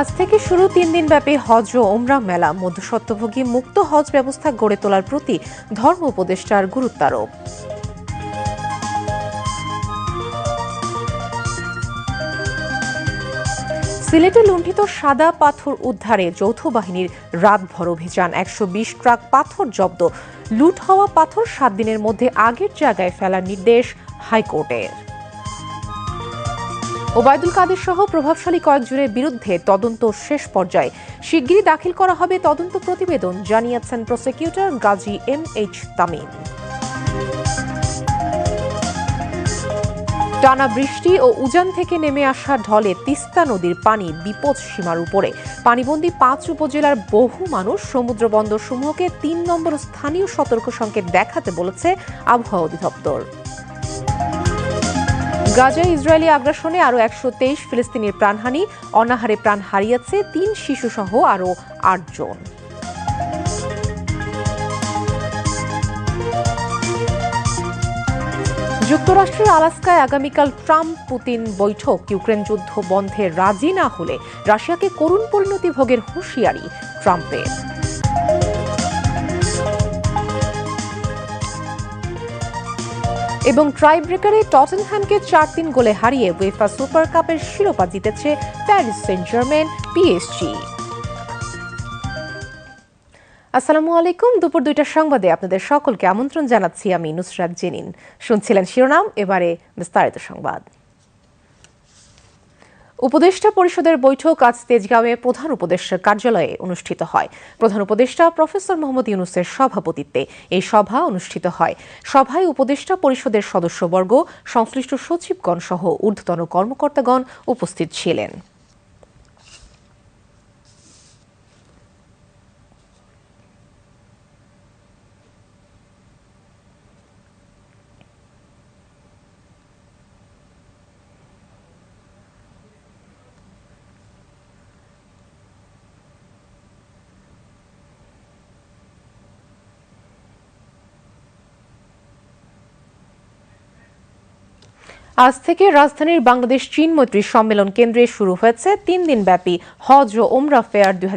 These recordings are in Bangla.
আজ থেকে শুরু তিন দিন ব্যাপী হজ ও ওমরা মেলা। মধ্যস্বত্বভোগী মুক্ত হজ ব্যবস্থা গড়ে তোলার প্রতি ধর্ম উপদেষ্টার গুরুত্বারোপ। সিলেটে লুণ্ঠিত সাদা পাথর উদ্ধারে যৌথ বাহিনীর রাতভর অভিযান। একশো বিশ ট্রাক পাথর জব্দ। লুট হওয়া পাথর সাত দিনের মধ্যে আগের জায়গায় ফেলার নির্দেশ হাইকোর্টের। ওবায়দুল কাদের সহ প্রভাবশালী কয়েকজনের বিরুদ্ধে তদন্ত শেষ পর্যায়ে। শিগগিরই দাখিল করা হবে তদন্ত প্রতিবেদন, জানিয়েছেন prosecutor Gazi M H Tamim. টানা বৃষ্টি ও উজান থেকে নেমে আসা ঢলে তিস্তা নদীর পানি বিপদ সীমার উপরে। পানিবন্দী পাঁচ উপজেলার বহু মানুষ সমুদ্র বন্দর সমূহকে তিন নম্বর স্থানীয় সতর্ক সংকেত দেখাতে বলেছে আবহাওয়া অধিদপ্তর। গাজায় ইসরায়েলি আগ্রাসনে আরও একশো তেইশ ফিলিস্তিনির প্রাণহানি, অনাহারে প্রাণ হারিয়েছে তিন শিশুসহ আরও আটজন। যুক্তরাষ্ট্রের আলাস্কায় আগামীকাল ট্রাম্প পুতিন বৈঠক, ইউক্রেন যুদ্ধ বন্ধে রাজি না হলে রাশিয়াকে করুণ পরিণতি ভোগের হুঁশিয়ারি ট্রাম্পের। এবং ট্রাই ব্রেকারে টটেনহ্যামকে চার তিন গোলে হারিয়ে ওয়েফা সুপার কাপের শিরোপা জিতেছে প্যারিস সেন্ট জার্মেন পিএসজি আসসালামু আলাইকুম। দুপুর দুইটার সংবাদে আপনাদের সকলকে আমন্ত্রণ জানাচ্ছি আমি নুসরাত জেনিন। শুনছিলেন শিরোনাম, এবারে বিস্তারিত সংবাদ। উপদেষ্টা পরিষদের বৈঠক আজ তেজগাঁওয়ে প্রধান উপদেষ্টার কার্যালয়ে অনুষ্ঠিত হয়। প্রধান উপদেষ্টা প্রফেসর মোহাম্মদ ইউনুসের সভাপতিত্বে এই সভা অনুষ্ঠিত হয়। সভায় উপদেষ্টা পরিষদের সদস্যবর্গ, সংশ্লিষ্ট সচিবগণ সহ ঊর্ধ্বতন কর্মকর্তাগণ উপস্থিত ছিলেন। আজ থেকে রাজধানীর বাংলাদেশ চীন মৈত্রী সম্মেলন কেন্দ্রে শুরু হয়েছে তিন দিন ব্যাপী হজ ও ওমরা ফেয়ার দুই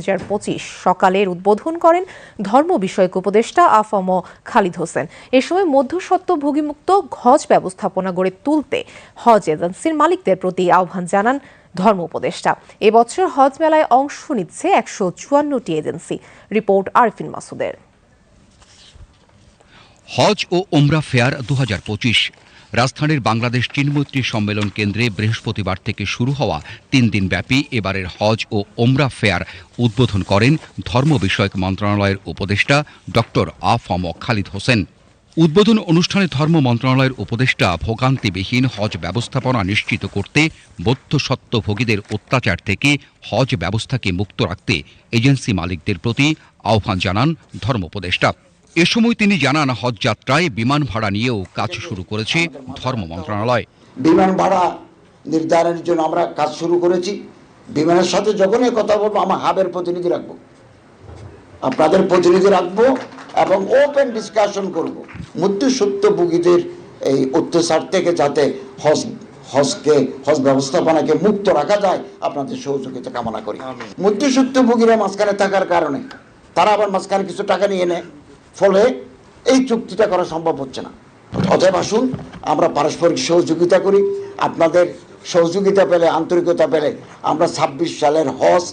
সকালের উদ্বোধন করেন ধর্ম বিষয়ক উপদেষ্টা আফম খালিদ হোসেন। এ সময় মধ্যস্বত্বভোগীমুক্ত হজ ব্যবস্থাপনা গড়ে তুলতে হজ এজেন্সির মালিকদের প্রতি আহ্বান জানান ধর্ম উপদেষ্টা। এবছর হজ মেলায় অংশ নিচ্ছে একশো চুয়ান্নটি এজেন্সি। রিপোর্ট আরফিন মাসুদের। হজ ও ওমরা ফেয়ার দু রাজধানীর বাংলাদেশ চীনমৈত্রী সম্মেলন কেন্দ্রে বৃহস্পতিবার থেকে শুরু হওয়া তিন দিন ব্যাপী এবারের হজ ও ওমরা ফেয়ার উদ্বোধন করেন ধর্ম বিষয়ক মন্ত্রণালয়ের উপদেষ্টা ডক্টর আফম খালিদ হোসেন। উদ্বোধন অনুষ্ঠানে ধর্ম মন্ত্রণালয়ের উপদেষ্টা ভোগান্তিবিহীন হজ ব্যবস্থাপনা নিশ্চিত করতে বৌদ্ধসত্ত্বভোগীদের অত্যাচার থেকে হজ ব্যবস্থাকে মুক্ত রাখতে এজেন্সি মালিকদের প্রতি আহ্বান জানান ধর্ম উপদেষ্টা। এ সময় তিনি জানান হজ যাত্রায় বিমান ভাড়া নিয়েও কাজ শুরু করেছে ধর্ম মন্ত্রণালয়। বিমান ভাড়া নির্ধারণের জন্য আমরা কাজ শুরু করেছি। বিমানের সাথে যখনই কথা বলব আমার হাবের প্রতিনিধি রাখব। আপনাদের প্রতিনিধি রাখব এবং ওপেন ডিসকাশন করব। মৃত্যু সত্যভোগীদের এই অত্যাচার থেকে যাতে হজ হজকে হজ ব্যবস্থাপনাকে মুক্ত রাখা যায় আপনাদের সহযোগিতা কামনা করি। মৃত্যু সত্যভোগীরা মাঝখানে থাকার কারণে তারা আবার মাঝখানে কিছু টাকা নিয়ে নেয়। ফলে এই চুক্তিটা করা সম্ভব হচ্ছে না। অতএব আসুন আমরা পারস্পরিক সহযোগিতা করি। আপনাদের সহযোগিতা পেলে আন্তরিকতা পেলে আমরা ছাব্বিশ সালের হজ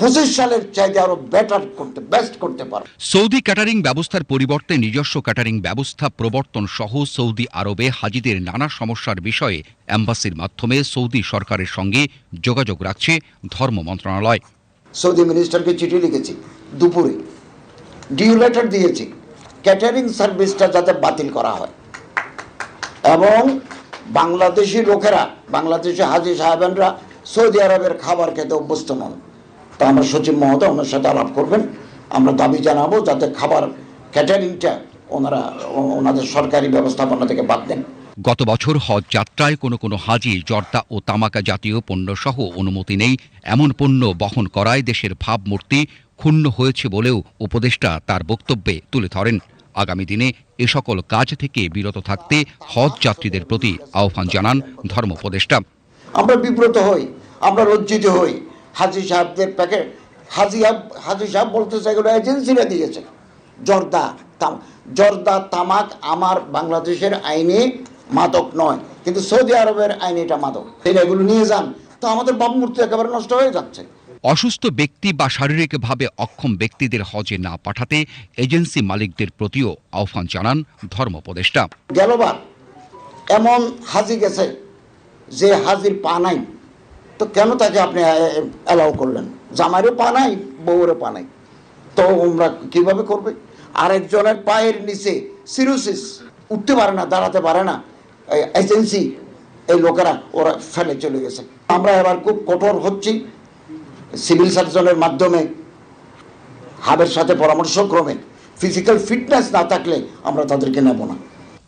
পঁচিশ সালের চাইতে আরও বেটার করতে বেস্ট করতে পারব। সৌদি ক্যাটারিং ব্যবস্থার পরিবর্তে নিজস্ব ক্যাটারিং ব্যবস্থা প্রবর্তন সহ সৌদি আরবে হাজিদের নানা সমস্যার বিষয়ে অ্যাম্বাসির মাধ্যমে সৌদি সরকারের সঙ্গে যোগাযোগ রাখছে ধর্ম মন্ত্রণালয়। সৌদি মিনিস্টারকে চিঠি লিখেছি দুপুরে। ডিউ লেটার দিয়েছি। ক্যাটারিং সার্ভিসটা যাতে বাতিল করা হয়। এবং বাংলাদেশি লোকেরা, বাংলাদেশি হাজি সাহেবানরা সৌদি আরবের খাবার খেতে অভ্যস্ত নন। তা আমরা সচিব মহোদয় ওনার সাথে আলাপ করবেন। আমরা দাবি জানাব যাতে খাবার ক্যাটারিংটা ওনারা, ওনাদের সরকারি ব্যবস্থাপনা থেকে বাদ দেন। গত বছর হজ যাত্রায় কোনো কোনো হাজি জর্দা ও তামাকা জাতীয় পণ্য সহ অনুমতি নেই। এমন পণ্য বহন করায় দেশের ভাবমূর্তি ক্ষুণ্ণ হয়েছে বলেও উপদেষ্টা তার বক্তব্যে তুলে ধরেন। আগামী দিনে এ সকল কাজ থেকে বিরত থাকতে হজ যাত্রীদের প্রতি আহ্বান জানান ধর্ম উপদেষ্টা। আমরা বিব্রত হই, আমরা লজ্জিত হই। হাজি সাহেবদের প্যাকেট হাজি হাজি সাহেব বলতেছে এগুলো এজেন্সিরা দিয়েছে জর্দা জর্দা তামাক আমার বাংলাদেশের আইনে মাদক নয়, কিন্তু সৌদি আরবের আইনে এটা মাদক। এগুলো নিয়ে যান। তো আমাদের ভাবমূর্তি একেবারে নষ্ট হয়ে যাচ্ছে। অসুস্থ ব্যক্তি বা শারীরিকভাবে অক্ষম ব্যক্তিদের হজে না পাঠাতে এজেন্সি মালিকদের প্রতিও আহ্বান জানান ধর্মোপদেষ্টা গেলবার এমন হাজি গেছে যে হাজির পা নাই। তো কেন তাকে আপনি অ্যালাউ করলেন? জামাইরও পা নাই, বউরও পা নাই। তো ওমরা কীভাবে করবে? আরেকজনের পায়ের নিচে সিরোসিস উঠতে পারে না, দাঁড়াতে পারে না। এজেন্সি এই লোকেরা, ওরা ফেলে চলে গেছে। আমরা এবার খুব কঠোর হচ্ছি। সিভিল সার্জনের মাধ্যমে হাবের সাথে পরামর্শক্রমে ফিজিক্যাল ফিটনেস না থাকলে আমরা তাদেরকে নেব না।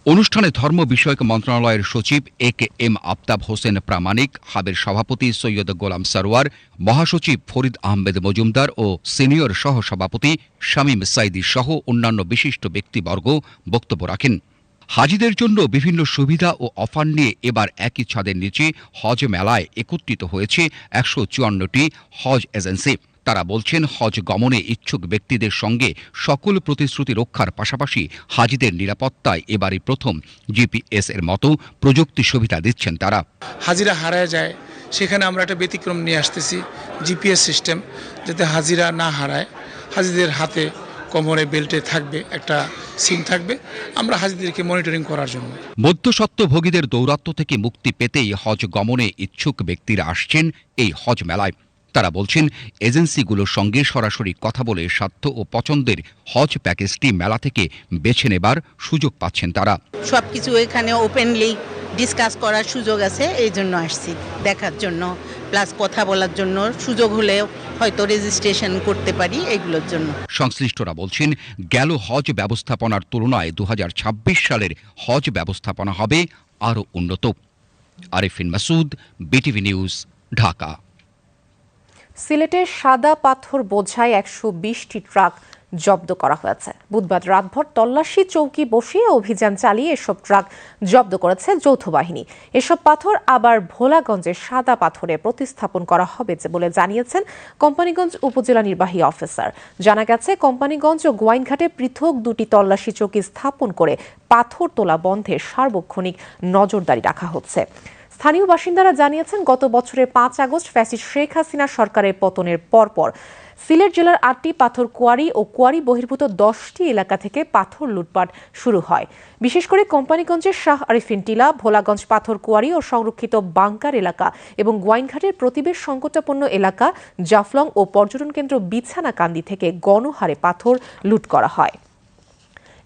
অনুষ্ঠানে ধর্ম বিষয়ক মন্ত্রণালয়ের সচিব A K M Aftab Hossain Pramanik, হাবের সভাপতি সৈয়দ গোলাম সারোয়ার, মহাসচিব ফরিদ আহমেদ মজুমদার ও সিনিয়র সহ সভাপতি শামীম সাইদি সহ অন্যান্য বিশিষ্ট ব্যক্তিবর্গ বক্তব্য রাখেন। হাজিদের জন্য বিভিন্ন সুবিধা ও অফার নিয়ে এবার একই ছাদের নিচে হজ মেলায় একত্রিত হয়েছে একশো চুয়ান্নটি হজ এজেন্সি। তারা বলছেন, হজ গমনে ইচ্ছুক ব্যক্তিদের সঙ্গে সকল প্রতিশ্রুতি রক্ষার পাশাপাশি হাজিদের নিরাপত্তায় এবারই প্রথম জিপিএস এর মতো প্রযুক্তি সুবিধা দিচ্ছেন তারা। হাজিরা হারায় যায়। সেখানে আমরা একটা ব্যতিক্রম নিয়ে আসতেছি, জিপিএস সিস্টেম, যাতে হাজিরা না হারায়। হাজিদের হাতে কোমরে, বেল্টে থাকবে একটা সিম থাকবে। আমরা হাজিদেরকে মনিটরিং করার জন্য। মধ্যস্বত্বভোগীদের দৌরাত্ম্য থেকে মুক্তি পেতেই হজ গমনে ইচ্ছুক ব্যক্তিরা আসছেন এই হজ মেলায়। তারা বলছেন এজেন্সিগুলোর সঙ্গে সরাসরি কথা বলে স্বার্থ ও পছন্দের হজ প্যাকেজটি মেলা থেকে বেছে নেবার সুযোগ পাচ্ছেন তারা। সব কিছু এখানে ওপেনলি ডিসকাস করার সুযোগ আছে এই জন্য আসছি। দেখার জন্য প্লাস কথা বলার জন্য সুযোগ হলেও হয়তো রেজিস্ট্রেশন করতে পারি এগুলোর জন্য। সংশ্লিষ্টরা বলছেন গেল হজ ব্যবস্থাপনার তুলনায় দু হাজার ছাব্বিশ সালের হজ ব্যবস্থাপনা হবে আরও উন্নত। Arifin Masud BTV news Dhaka. সিলেটের সাদা পাথর বোঝায় একশো বিশটি ট্রাক জব্দ করা হয়েছে। বুধবার রাতভর তল্লাশি চৌকি বসিয়ে অভিযান চালিয়ে এসব ট্রাক জব্দ করেছে যৌথ বাহিনী। এসব পাথর আবার ভোলাগঞ্জের সাদা পাথরে প্রতিস্থাপন করা হবে বলে জানিয়েছেন কোম্পানিগঞ্জ উপজেলা নির্বাহী অফিসার। জানা গেছে, কোম্পানিগঞ্জ ও গোয়াইনঘাটে পৃথক দুটি তল্লাশি চৌকি স্থাপন করে পাথর তোলা বন্ধে সার্বক্ষণিক নজরদারি রাখা হচ্ছে। স্থানীয় বাসিন্দারা জানিয়েছেন, গত বছরের পাঁচ আগস্ট ফ্যাসিস্ট শেখ হাসিনা সরকারের পতনের পরপর সিলেট জেলার আটটি পাথর কোয়ারি ও কোয়ারি বহির্ভূত দশটি এলাকা থেকে পাথর লুটপাট শুরু হয়। বিশেষ করে কোম্পানিগঞ্জের শাহ আরিফিন টিলা, ভোলাগঞ্জ পাথর কোয়ারি ও সংরক্ষিত বাংকার এলাকা এবং গোয়াইনঘাটের প্রতিবেশ সংকটাপন্ন এলাকা জাফলং ও পর্যটন কেন্দ্র বিছানাকান্দি থেকে গণহারে পাথর লুট করা হয়।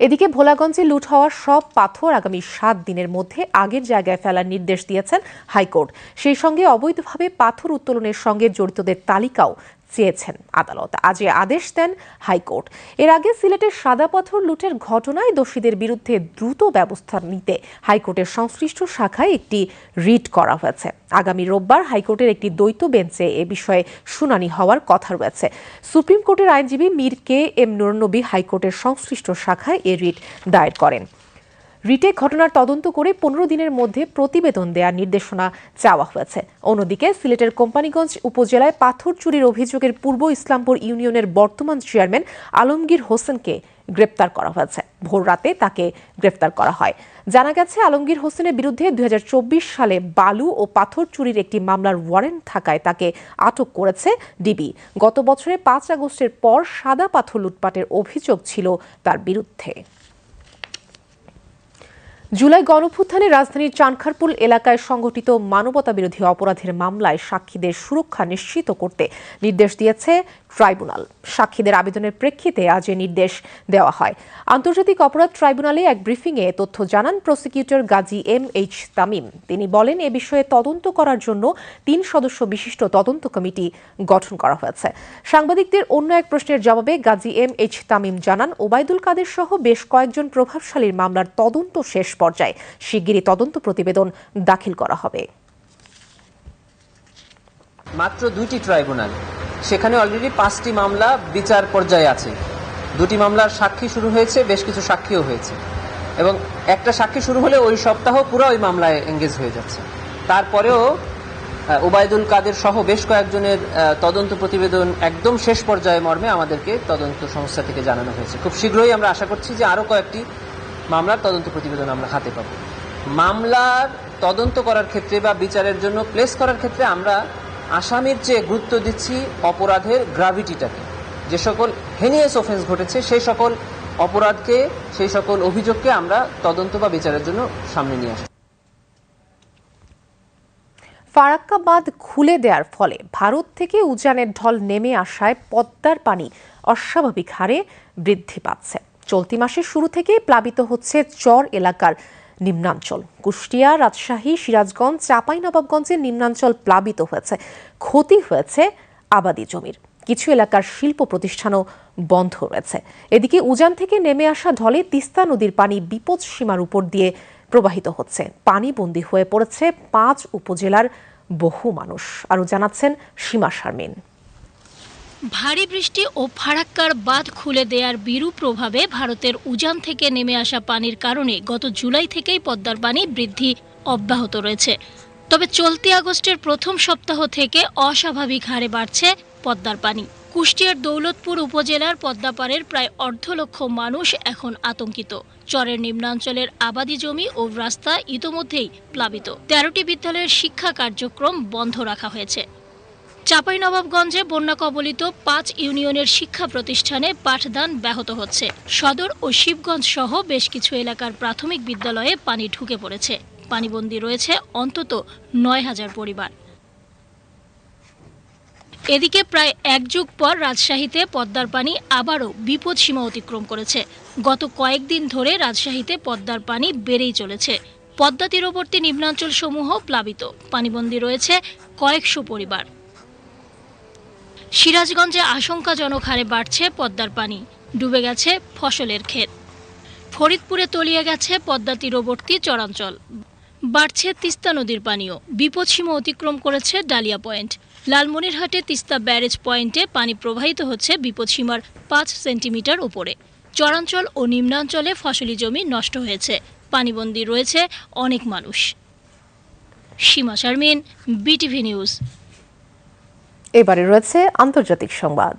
এদিকে ভোলাগঞ্জে লুট হওয়া সব পাথর আগামী সাত দিনের মধ্যে আগের জায়গায় ফেলার নির্দেশ দিয়েছেন হাইকোর্ট। সেই সঙ্গে অবৈধভাবে পাথর উত্তোলনের সঙ্গে জড়িতদের তালিকাও চেয়েছেন আদালত। আজ এ আদেশ দেন হাইকোর্ট। এর আগে সিলেটের সাদা পাথর লুটের ঘটনায় দোষীদের বিরুদ্ধে দ্রুত ব্যবস্থা নিতে হাইকোর্টের সংশ্লিষ্ট শাখায় একটি রিট করা হয়েছে। আগামী রোববার হাইকোর্টের একটি দ্বৈত বেঞ্চে এ বিষয়ে শুনানি হওয়ার কথা রয়েছে। সুপ্রিম কোর্টের আইনজীবী মীর কে এম নুরনবী হাইকোর্টের সংশ্লিষ্ট শাখায় এ রিট দায়ের করেন। রিটে ঘটনার তদন্ত করে পনেরো দিনের মধ্যে প্রতিবেদন দেওয়ার নির্দেশনা চাওয়া হয়েছে। অন্যদিকে সিলেটের কোম্পানিগঞ্জ উপজেলায় পাথর চুরির অভিযোগের পূর্ব ইসলামপুর ইউনিয়নের বর্তমান চেয়ারম্যান আলমগীর হোসেনকে গ্রেপ্তার করা হয়েছে। ভোর রাতে তাকে গ্রেপ্তার করা হয়। জানা গেছে, আলমগীর হোসেনের বিরুদ্ধে দুই হাজার চব্বিশ সালে বালু ও পাথর চুরির একটি মামলার ওয়ারেন্ট থাকায় তাকে আটক করেছে ডিবি। গত বছরের পাঁচ আগস্টের পর সাদা পাথর লুটপাটের অভিযোগ ছিল তার বিরুদ্ধে। জুলাই গণভ্যুত্থানে রাজধানীর চানখারপুল এলাকায় সংঘটিত মানবতা বিরোধী অপরাধের মামলায় সাক্ষীদের সুরক্ষা নিশ্চিত করতে নির্দেশ দিয়েছে ট্রাইব্যুনাল। সাক্ষীদের আবেদনের প্রেক্ষিতে আজ এ নির্দেশ দেওয়া হয়। আন্তর্জাতিক অপরাধ ট্রাইব্যুনালে এক ব্রিফিংয়ে তথ্য জানান prosecutor Gazi M H Tamim. তিনি বলেন, এ বিষয়ে তদন্ত করার জন্য তিন সদস্য বিশিষ্ট তদন্ত কমিটি গঠন করা হয়েছে। সাংবাদিকদের অন্য এক প্রশ্নের জবাবে গাজী এম এইচ তামিম জানান, ওবায়দুল কাদের সহ বেশ কয়েকজন প্রভাবশালীর মামলার তদন্ত শেষ পর্যায়ে শিগগিরই তদন্ত প্রতিবেদন দাখিল করা হবে। মাত্র দুইটি ট্রাইব্যুনাল সেখানে অলরেডি পাঁচটি মামলা বিচার পর্যায়ে আছে। দুটি মামলার সাক্ষী শুরু হয়েছে, বেশ কিছু সাক্ষীও হয়েছে। এবং একটা সাক্ষী শুরু হলে ওই সপ্তাহ পুরো ওই মামলায় এঙ্গেজ হয়ে যাচ্ছে। তারপরেও ওবায়দুল কাদের সহ বেশ কয়েকজনের তদন্ত প্রতিবেদন একদম শেষ পর্যায়ে মর্মে আমাদেরকে তদন্ত সংস্থা থেকে জানানো হয়েছে। খুব শীঘ্রই আমরা আশা করছি যে আরও কয়েকটি মামলার তদন্ত প্রতিবেদন আমরা হাতে পাব। মামলার তদন্ত করার ক্ষেত্রে বা বিচারের জন্য প্লেস করার ক্ষেত্রে আমরা আসামির চেয়ে গুরুত্ব দিচ্ছি অপরাধের গ্রাভিটিটাকে যে সকল হেনিয়াস অফেন্স ঘটেছে, সেই সকল অপরাধকে, সেই সকল অভিযোগকে আমরা তদন্ত বা বিচারের জন্য সামনে নিয়ে আসি ফারাক্কা বাঁধ খুলে দেওয়ার ফলে ভারত থেকে উজানের ঢল নেমে আসায় পদ্মার পানি অস্বাভাবিক হারে বৃদ্ধি পাচ্ছে। চলতি মাসের শুরু থেকেই প্লাবিত হচ্ছে চর এলাকার নিম্নাঞ্চল। কুষ্টিয়া, রাজশাহী, সিরাজগঞ্জ চাঁপাইনবাবগঞ্জের নিম্নাঞ্চল প্লাবিত হয়েছে। ক্ষতি হয়েছে আবাদি জমির। কিছু এলাকার শিল্প প্রতিষ্ঠানও বন্ধ রয়েছে। এদিকে উজান থেকে নেমে আসা ঢলে তিস্তা নদীর পানি বিপদ সীমার উপর দিয়ে প্রবাহিত হচ্ছে। পানিবন্দী হয়ে পড়েছে পাঁচ উপজেলার বহু মানুষ। আরও জানাচ্ছেন সীমা শারমিন। ভারী বৃষ্টি ও ফারাক্কার বাঁধ খুলে দেওয়ার বিরূপ প্রভাবে ভারতের উজান থেকে নেমে আসা পানির কারণে গত জুলাই থেকেই পদ্মার পানি বৃদ্ধি অব্যাহত রয়েছে। তবে চলতি আগস্টের প্রথম সপ্তাহ থেকে অস্বাভাবিক হারে বাড়ছে পদ্মার পানি। কুষ্টিয়ার দৌলতপুর উপজেলার পদ্মাপাড়ের প্রায় অর্ধ লক্ষ মানুষ এখন আতঙ্কিত। চরের নিম্নাঞ্চলের আবাদি জমি ও রাস্তা ইতোমধ্যেই প্লাবিত। তেরোটি বিদ্যালয়ের শিক্ষা কার্যক্রম বন্ধ রাখা হয়েছে। চাঁপাইনবাবগঞ্জে বন্যা কবলিত পাঁচ ইউনিয়নের শিক্ষা প্রতিষ্ঠানে পাঠদান ব্যাহত হচ্ছে। সদর ও শিবগঞ্জ সহ বেশ কিছু এলাকার প্রাথমিক বিদ্যালয়ে পানি ঢুকে পড়েছে। পানিবন্দী রয়েছে অন্তত নয় হাজার পরিবার। এদিকে প্রায় এক যুগ পর রাজশাহীতে পদ্মার পানি আবারও বিপদ সীমা অতিক্রম করেছে। গত কয়েকদিন ধরে রাজশাহীতে পদ্মার পানি বেড়েই চলেছে। পদ্মা তীরবর্তী নিম্নাঞ্চল সমূহ প্লাবিত। পানিবন্দী রয়েছে কয়েকশো পরিবার। সিরাজগঞ্জে আশঙ্কাজনক হারে বাড়ছে পদ্মার পানি। ডুবে গেছে ফসলের ক্ষেত। ফরিদপুরে তলিয়ে গেছে পদ্মা তীরবর্তী চরাঞ্চল। বাড়ছে তিস্তা নদীর পানিও। বিপদসীমা অতিক্রম করেছে ডালিয়া পয়েন্ট। লালমনিরহাটে তিস্তা ব্যারেজ পয়েন্টে পানি প্রবাহিত হচ্ছে বিপদসীমার পাঁচ সেন্টিমিটার উপরে। চরাঞ্চল ও নিম্নাঞ্চলে ফসলি জমি নষ্ট হয়েছে। পানিবন্দী রয়েছে অনেক মানুষ। সীমা শারমিন, বিটিভি নিউজ এবারে রয়েছে আন্তর্জাতিক সংবাদ।